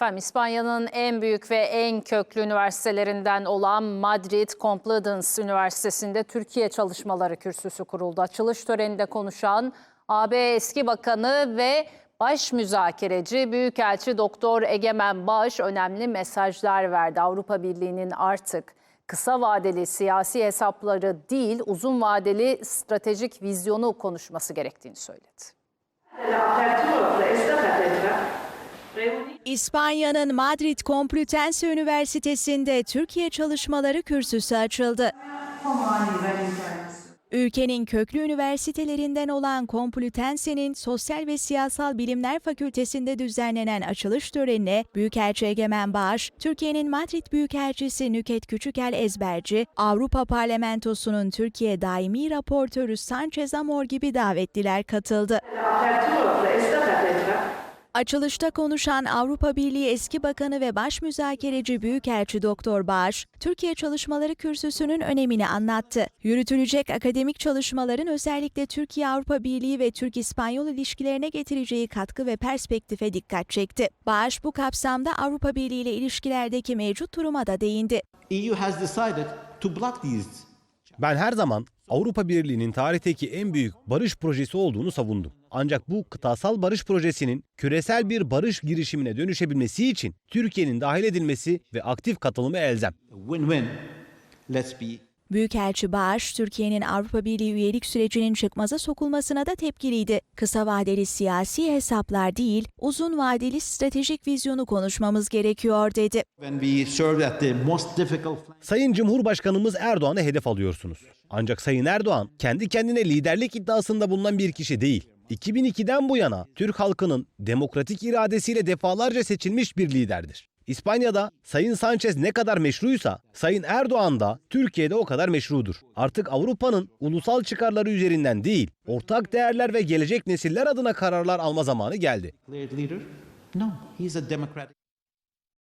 Efendim İspanya'nın en büyük ve en köklü üniversitelerinden olan Madrid Complutense Üniversitesi'nde Türkiye Çalışmaları Kürsüsü kuruldu. Açılış töreninde konuşan AB eski bakanı ve baş müzakereci Büyükelçi Doktor Egemen Bağış önemli mesajlar verdi. Avrupa Birliği'nin artık kısa vadeli siyasi hesapları değil uzun vadeli stratejik vizyonu konuşması gerektiğini söyledi. İspanya'nın Madrid Complutense Üniversitesi'nde Türkiye Çalışmaları Kürsüsü açıldı. Ülkenin köklü üniversitelerinden olan Complutense'nin Sosyal ve Siyasal Bilimler Fakültesi'nde düzenlenen açılış törenine Büyükelçi Egemen Bağış, Türkiye'nin Madrid Büyükelçisi Nüket Küçükel Ezberci, Avrupa Parlamentosu'nun Türkiye Daimi Raportörü Sanchez Amor gibi davetliler katıldı. Açılışta konuşan Avrupa Birliği eski bakanı ve baş müzakereci Büyükelçi Doktor Bağış, Türkiye Çalışmaları Kürsüsü'nün önemini anlattı. Yürütülecek akademik çalışmaların özellikle Türkiye-Avrupa Birliği ve Türk-İspanyol ilişkilerine getireceği katkı ve perspektife dikkat çekti. Bağış bu kapsamda Avrupa Birliği ile ilişkilerdeki mevcut duruma da değindi. EU has decided to block these. Ben her zaman Avrupa Birliği'nin tarihteki en büyük barış projesi olduğunu savundum. Ancak bu kıtasal barış projesinin küresel bir barış girişimine dönüşebilmesi için Türkiye'nin dahil edilmesi ve aktif katılımı elzem. Win-win. Let's be Büyükelçi Bağış, Türkiye'nin Avrupa Birliği üyelik sürecinin çıkmaza sokulmasına da tepkiliydi. Kısa vadeli siyasi hesaplar değil, uzun vadeli stratejik vizyonu konuşmamız gerekiyor dedi. Sayın Cumhurbaşkanımız Erdoğan'ı hedef alıyorsunuz. Ancak Sayın Erdoğan kendi kendine liderlik iddiasında bulunan bir kişi değil. 2002'den bu yana Türk halkının demokratik iradesiyle defalarca seçilmiş bir liderdir. İspanya'da Sayın Sanchez ne kadar meşruysa Sayın Erdoğan da Türkiye'de o kadar meşrudur. Artık Avrupa'nın ulusal çıkarları üzerinden değil, ortak değerler ve gelecek nesiller adına kararlar alma zamanı geldi. No, he's a democratic.